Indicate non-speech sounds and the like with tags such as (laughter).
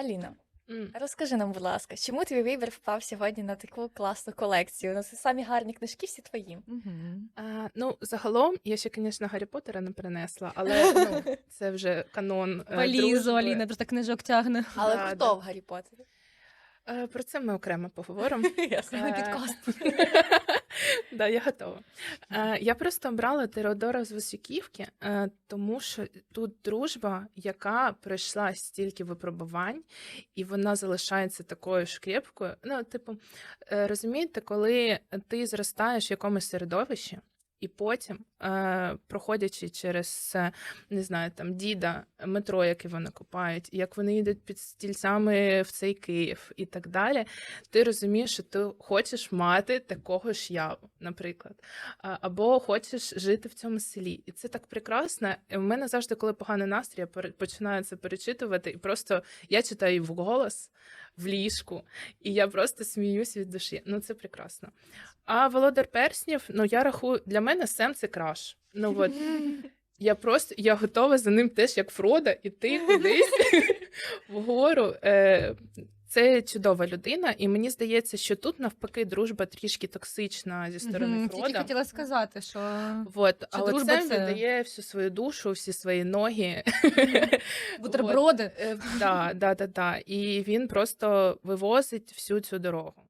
Аліна, М. розкажи нам, будь ласка, чому твій вибір впав сьогодні на таку класну колекцію? Ну, це самі гарні книжки, всі твої. А, ну, загалом, я ще, звісно, Гаррі Поттера не принесла, але (laughs) ну, це вже канон. е, Валізу. Аліна просто книжок тягне. Але Да, хто да. в Гаррі Поттері? Е, Про це ми окремо поговоримо. (laughs) Ясно. (laughs) Е, Підкаст. Да, я готова. Е, Я просто обрала Теодора з Високівки, е, тому що тут дружба, яка пройшла стільки випробувань, і вона залишається такою ж крепкою. Ну, типу, е, розумієте, коли ти зростаєш в якомусь середовищі, і потім, е, проходячи через е, не знаю, там діда, метро, яке вони купають, як вони їдуть під стільцями в цей Київ і так далі, ти розумієш, що ти хочеш мати такого ж яву, наприклад, або хочеш жити в цьому селі. І це так прекрасно. В мене завжди, коли поганий настрій, я починаю це перечитувати, і просто я читаю її вголос в ліжку, і я просто сміюсь від душі. Ну це прекрасно. А Володар Перснів, ну я рахую, для мене Сем це краш. Ну от я просто я готова за ним теж, як Фрода, іти кудись (laughs) вгору. Е, Це чудова людина, і мені здається, що тут навпаки дружба трішки токсична зі сторони Тільки Фрода. хотіла сказати, що Вот, Що але дружба Сем це- віддає всю свою душу, всі свої ноги. (laughs) бутерброди. Е, Да, да, да, да. І він просто вивозить всю цю дорогу.